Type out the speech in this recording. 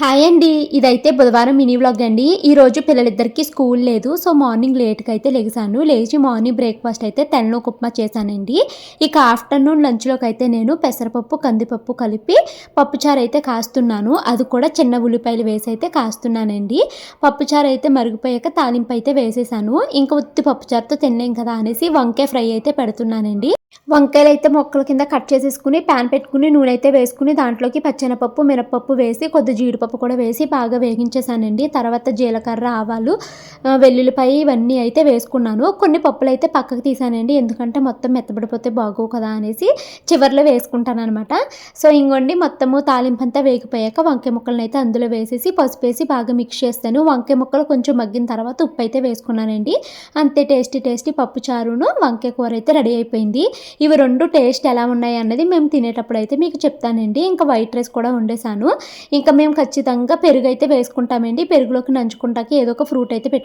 Hi అండి. ఇదైతే బుధవారం మినీ వ్లాగ్ అండి. ఈ రోజు పిల్లలిద్దరికి స్కూల్ లేదు. సో మార్నింగ్ లేట్గా అయితే లెగిసాను లేచి మార్నింగ్ బ్రేక్ఫాస్ట్ అయితే తెల్లనొక ఉప్మా చేశానండి. ఇక ఆఫ్టర్నూన్ లంచ్లోకి అయితే నేను పెసరపప్పు కందిపప్పు కలిపి పప్పుచారు అయితే కాస్తున్నాను. అది కూడా చిన్న ఉల్లిపాయలు వేసి అయితే కాస్తున్నానండి. పప్పుచారు అయితే మరిగిపోయాక తాలింపు అయితే వేసేసాను. ఇంకా ఉత్తి పప్పుచారుతో తినలేం కదా అనేసి వంకాయ ఫ్రై అయితే పెడుతున్నానండి. వంకాయలు అయితే మొక్కల కింద కట్ చేసేసుకుని ప్యాన్ పెట్టుకుని నూనె అయితే వేసుకుని దాంట్లోకి పచ్చెనపప్పు మినపప్పు వేసి కొద్ది జీడిపప్పు కూడా వేసి బాగా వేగించేసానండి. తర్వాత జీలకర్ర ఆవాలు వెల్లుల్లిపాయ ఇవన్నీ అయితే వేసుకున్నాను. కొన్ని పప్పులు అయితే పక్కకు తీసానండి. ఎందుకంటే మొత్తం మెత్తబడిపోతే బాగోవు కదా అనేసి చివర్లో వేసుకుంటాను అనమాట సో ఇంకోండి మొత్తము తాలింపు అంతా వేగిపోయాక వంకాయ ముక్కలను అయితే అందులో వేసేసి పసుపు వేసి బాగా మిక్స్ చేస్తాను. వంకాయ ముక్కలు కొంచెం మగ్గిన తర్వాత ఉప్పు అయితే వేసుకున్నానండి. అంతే టేస్టీ టేస్టీ పప్పు చారును వంకాయ కూర అయితే రెడీ అయిపోయింది. ఇవి రెండు టేస్ట్ ఎలా ఉన్నాయి అన్నది మేము తినేటప్పుడు అయితే మీకు చెప్తానండి. ఇంకా వైట్ రైస్ కూడా వండేసాను ఇంకా మేము ఖచ్చితంగా పెరుగు అయితే వేసుకుంటామండి. పెరుగులోకి నంచుకుంటాకి ఏదో ఒక ఫ్రూట్ అయితే పెట్టుకుంటాం